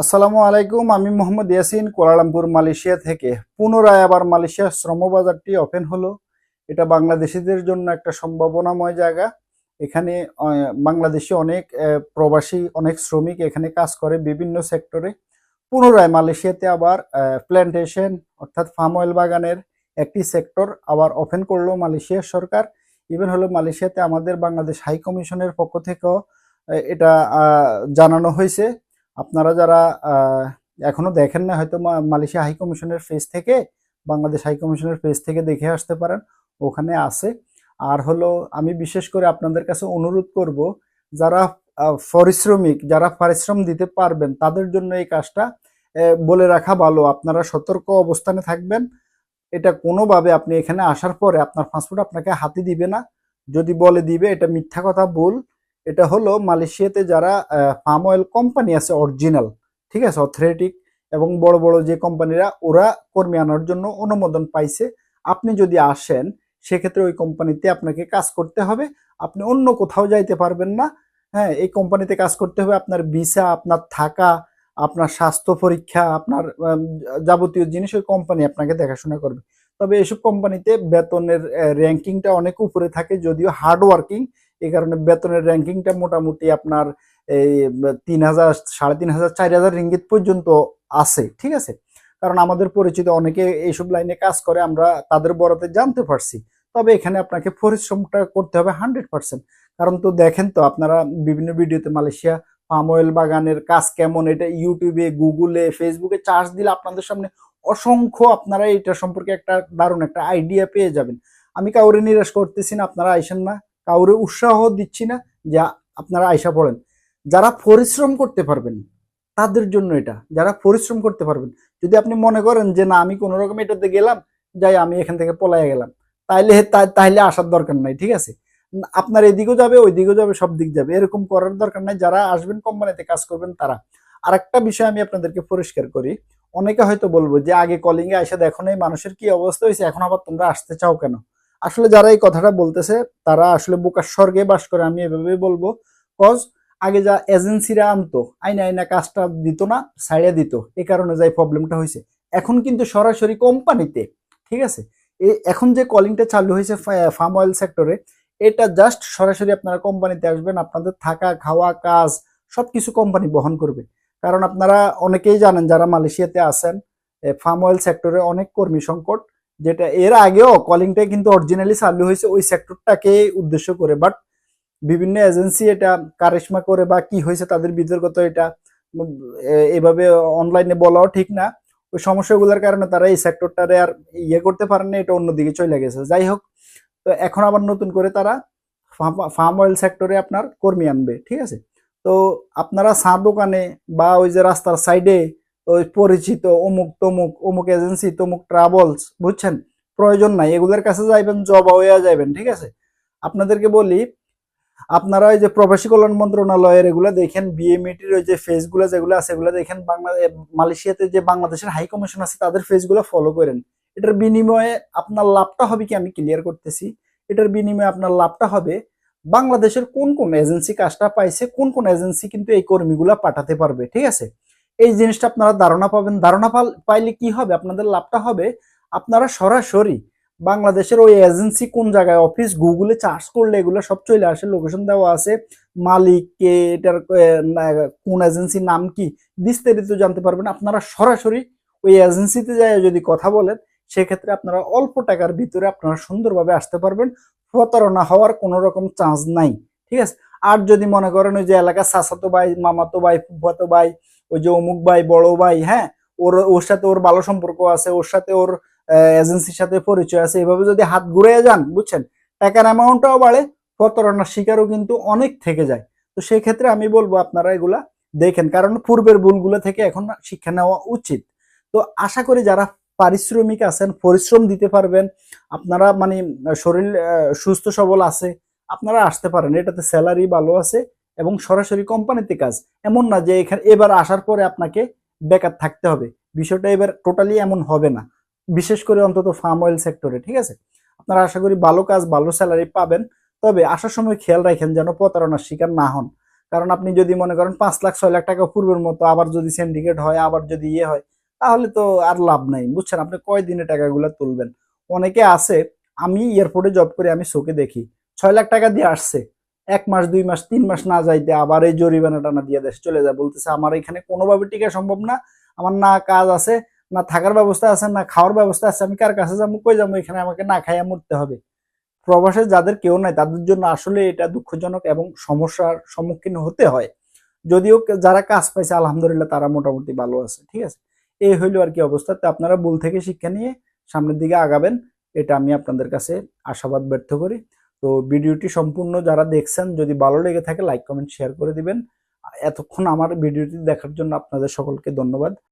আসসালামু আলাইকুম, আমি মোহাম্মদ ইয়াসিন, কোয়ালালামপুর, মালয়েশিয়া থেকে। পুনরায় আবার মালয়েশিয়ার শ্রমবাজারটি ওপেন হলো। এটা বাংলাদেশিদের জন্য একটা সম্ভাবনাময় জায়গা। এখানে বাংলাদেশি অনেক প্রবাসী, অনেক শ্রমিক এখানে কাজ করে বিভিন্ন সেক্টরে পুনরায় মালয়েশিয়াতে আবার প্ল্যান্টেশন অর্থাৎ ফার্ম অয়েল বাগানের একটি সেক্টর আবার ওপেন করল মালয়েশিয়ার সরকার। ইভেন হলো মালয়েশিয়াতে আমাদের বাংলাদেশ হাই কমিশনের পক্ষ থেকেও এটা জানানো হয়েছে। আপনারা যারা আহ, এখনও দেখেন না হয়তো মালয়েশিয়া হাই কমিশনের পেজ থেকে বাংলাদেশ হাই কমিশনের পেজ থেকে দেখে আসতে পারেন ওখানে আছে। আর হলো আমি বিশেষ করে আপনাদের কাছে অনুরোধ করব যারা পরিশ্রমিক যারা পরিশ্রম দিতে পারবেন তাদের জন্য এই কাজটা বলে রাখা ভালো। আপনারা সতর্ক অবস্থানে থাকবেন। এটা কোনোভাবে আপনি এখানে আসার পরে আপনার পাসপোর্ট আপনাকে হাতে দিবে না। যদি বলে দিবে এটা মিথ্যা কথা ভুল। এটা হলো মালয়েশিয়াতে যারা পাম অয়েল কোম্পানি আছে অরিজিনাল ঠিক আছে অথরিটিক এবং বড় বড় যে কোম্পানিরা ওরা কর্মী আনার জন্য অনুমোদন পাইছে। আপনি যদি আসেন, সেক্ষেত্রে ওই কোম্পানিতে আপনাকে কাজ করতে হবে। আপনি অন্য কোথাও যাইতে পারবেন না। হ্যাঁ এই কোম্পানিতে কাজ করতে হবে আপনার ভিসা আপনার থাকা, আপনার স্বাস্থ্য পরীক্ষা, আপনার যাবতীয় জিনিস ওই কোম্পানি আপনাকে দেখাশোনা করবে। তবে এসব কোম্পানিতে বেতনের র্যাঙ্কিংটা অনেক উপরে থাকে, যদিও হার্ড ওয়ার্কিং এই কারণে বেতনের র্যাঙ্কিংটা মোটামুটি আপনার এই, তিন হাজার, সাড়ে তিন হাজার, চার হাজার রিঙ্গিত পর্যন্ত আছে, ঠিক আছে? কারণ আমাদের পরিচিত অনেকে এইসব লাইনে কাজ করে, আমরা তাদের বরাতে জানতে পারছি। তবে এখানে আপনাকে পরিশ্রমটা করতে হবে হান্ড্রেড পার্সেন্ট। কারণ তো দেখেন তো, আপনারা বিভিন্ন ভিডিওতে মালয়েশিয়া পাম অয়েল বাগানের কাজ কেমন, এটা ইউটিউবে, গুগলে, ফেসবুকে চার্জ দিলে আপনাদের সামনে অসংখ্য আপনারা এটা সম্পর্কে একটা দারুণ একটা আইডিয়া পেয়ে যাবেন। আমি কাউরে নিরাশ করতেছি না, আপনারা আইসেন না। কাউরে উৎসাহ দিচ্ছি না যে আপনারা আয়সা পড়েন। যারা পরিশ্রম করতে পারবেন, তাদের জন্য এটা। যারা পরিশ্রম করতে পারবেন, যদি আপনি মনে করেন যে না, আমি কোনো রকম এটাতে গেলাম, যাই, আমি এখান থেকে পলাইয়া গেলাম, তাইলে তাইলে আসার দরকার নাই, ঠিক আছে? আপনার এদিকেও যাবে ওই দিকেও যাবে, সব দিক যাবে, এরকম করার দরকার নাই। যারা আসবেন কোম্পানিতে কাজ করবেন, তারা। আর একটা বিষয় আমি আপনাদেরকে পরিষ্কার করি, অনেকে হয়তো বলব যে আগে কলিং এ এসে দেখো নাই, মানুষের কি অবস্থা হয়েছে, এখন আবার তোমরা আসতে চাও কেন? আসলে যারা এই কথাটা বলতেছে, তারা আসলে বোকার স্বর্গে বাস করে, আমি এভাবেই বলব। কজ আগে যা এজেন্সিরা আনতো, আইনা আইনা কাজটা দিত না সাইডে দিত। এ কারণে যাই প্রবলেমটা হয়েছে। এখন কিন্তু সরাসরি কোম্পানিতে, ঠিক আছে? এখন যে কলিংটা চালু হয়েছে ফার্ম অয়েল সেক্টরে এটা জাস্ট সরাসরি আপনারা কোম্পানিতে আসবেন, আপনাদের থাকা, খাওয়া, কাজ সব কিছু কোম্পানি বহন করবে। কারণ আপনারা অনেকেই জানেন, যারা মালয়েশিয়াতে আছেন ফার্ম অয়েল সেক্টরে অনেক কর্মী সংকট। যেটা এর আগেও কলিংটা কিন্তু অরিজিনালি চালু হয়েছে, ওই সেক্টরটাকে উদ্দেশ্য করে। বাট বিভিন্ন এজেন্সি এটা কারিশমা করে বা কি হয়েছে তাদের বিতর্কত এটা এভাবে অনলাইনে বলাও ঠিক না। ওই সমস্যাগুলোর কারণে তারা এই সেক্টরটারে আর ইয়ে করতে পারেন এটা অন্যদিকে চলে গেছে। যাই হোক, তো এখন আবার নতুন করে তারা ফার্ম অয়েল সেক্টরে আপনার কর্মী আনবে, ঠিক আছে? তো আপনারা চা দোকানে বা ওই যে রাস্তার সাইডে পরিচিত, অমুক তমুক, অমুক এজেন্সি তমুক ট্রাভেলস বুঝছেন? প্রয়োজন নাই, এগুলোর কাছে যাইবেন, জব হয়ে যাবেন ঠিক আছে? আপনাদেরকে বলি, আপনারা ওই যে প্রবাসী কল্যাণ মন্ত্রণালয়ের এগুলো দেখেন বিএমইটির ওই যে ফেসগুলো যেগুলো আছে, এগুলো দেখেন, বাংলা মালয়েশিয়াতে যে বাংলাদেশের হাই কমিশন আছে, তাদের ফেসগুলো ফলো করেন। এটার বিনিময়ে আপনার লাভটা হবে কি? আমি ক্লিয়ার করতেছি। এটার বিনিময়ে আপনার লাভটা হবে, বাংলাদেশের কোন কোন এজেন্সি কাজটা পাইছে, কোন কোন এজেন্সি কিন্তু এই কর্মীগুলা পাঠাতে পারবে, ঠিক আছে? এই জিনিসটা আপনারা ধারণা পাবেন। ধারণা পাইলে কি হবে? আপনাদের লাভটা হবে আপনারা সরাসরি বাংলাদেশের ওই এজেন্সি কোন জায়গায়? অফিস, গুগলে চার্জ করলে এগুলো সব চলে আসে, লোকেশন দেওয়া আছে। মালিক কে এটার কোন এজেন্সির নাম কি? বিস্তারিত জানতে পারবেন। আপনারা সরাসরি ওই এজেন্সিতে যায় যদি কথা বলেন, সেক্ষেত্রে আপনারা অল্প টাকার ভিতরে আপনারা সুন্দরভাবে আসতে পারবেন। প্রতারণা হওয়ার কোনো রকম চান্স নাই, ঠিক আছে? আর যদি মনে করেন ওই যে এলাকার চাচাতো ভাই, মামাতো ভাই, ফুফাতো ভাই ওই যে অমুক ভাই, বড় ভাই হ্যাঁ? ওর ওর সাথে ওর ভালো সম্পর্ক আছে, ওর সাথে ওর এজেন্সির সাথে পরিচয় আছে, এভাবে যদি হাত ঘুরে যান, বুঝছেন? টাকার অ্যামাউন্টটাও বাড়ে, প্রতারণার শিকারও কিন্তু অনেক থেকে যায়। তো সেই ক্ষেত্রে আমি বলব আপনারা এগুলা দেখেন, কারণ পূর্বের ভুলগুলো থেকে এখন শিক্ষা নেওয়া উচিত। তো আশা করি যারা পারিশ্রমিক আছেন, পরিশ্রম দিতে পারবেন, আপনারা মানে শরীর সুস্থ সবল আছে, আপনারা আসতে পারেন। এটাতে স্যালারি ভালো আছে এবং সরাসরি কোম্পানিতে কাজ। এমন না যে এখানে এবার আসার পরে আপনাকে বেকার থাকতে হবে। বিষয়টা এবার টোটালি এমন হবে না। বিশেষ করে অন্তত ফার্ম অয়েল সেক্টরে ঠিক আছে? আপনারা আশা করি ভালো কাজ, ভালো স্যালারি পাবেন। তবে আসার সময় খেয়াল রাখেন যেন প্রতারণার শিকার না হন। কারণ আপনি যদি মনে করেন পাঁচ লাখ, ছয় লাখ টাকা পূর্বের মতো আবার যদি সিন্ডিকেট হয়, আবার যদি ইয়ে হয়, তাহলে তো আর লাভ নাই। বুঝছেন? আপনি কয় দিনে টাকাগুলো তুলবেন? অনেকে আছে, আমি এয়ারপোর্টে জব করে আমি শোকে দেখি। ছয় লাখ টাকা দিয়ে আসছে। এক মাস, দুই মাস, তিন মাস না যাইতে আবার এই জরিমানা টানা দিয়ে দেশ চলে যায়। বলতেছে, আমার এখানে কোনোভাবে টিকা সম্ভব না। আমার না কাজ আছে, না থাকার ব্যবস্থা আছে, না খাওয়ার ব্যবস্থা আছে। আমি কার কাছে যাব, কই যাব? এখানে আমাকে না খাইয়া মরতে হবে। প্রবাসে যাদের কেউ নাই, তাদের জন্য আসলে এটা দুঃখজনক এবং সমস্যার সম্মুখীন হতে হয়। যদিও যারা কাজ পাইছে, আলহামদুলিল্লাহ তারা মোটামুটি ভালো আছে, ঠিক আছে? এই হইল আর কি অবস্থা। তো আপনারা ভুল থেকে শিক্ষা নিয়ে সামনের দিকে আগাবেন, এটা আমি আপনাদের কাছে আশাবাদ ব্যর্থ করি। তো ভিডিওটি সম্পূর্ণ যারা দেখছেন, যদি ভালো লেগে থাকে লাইক কমেন্ট শেয়ার করে দিবেন। এতক্ষণ আমার ভিডিওটি দেখার জন্য আপনাদের সকলকে ধন্যবাদ।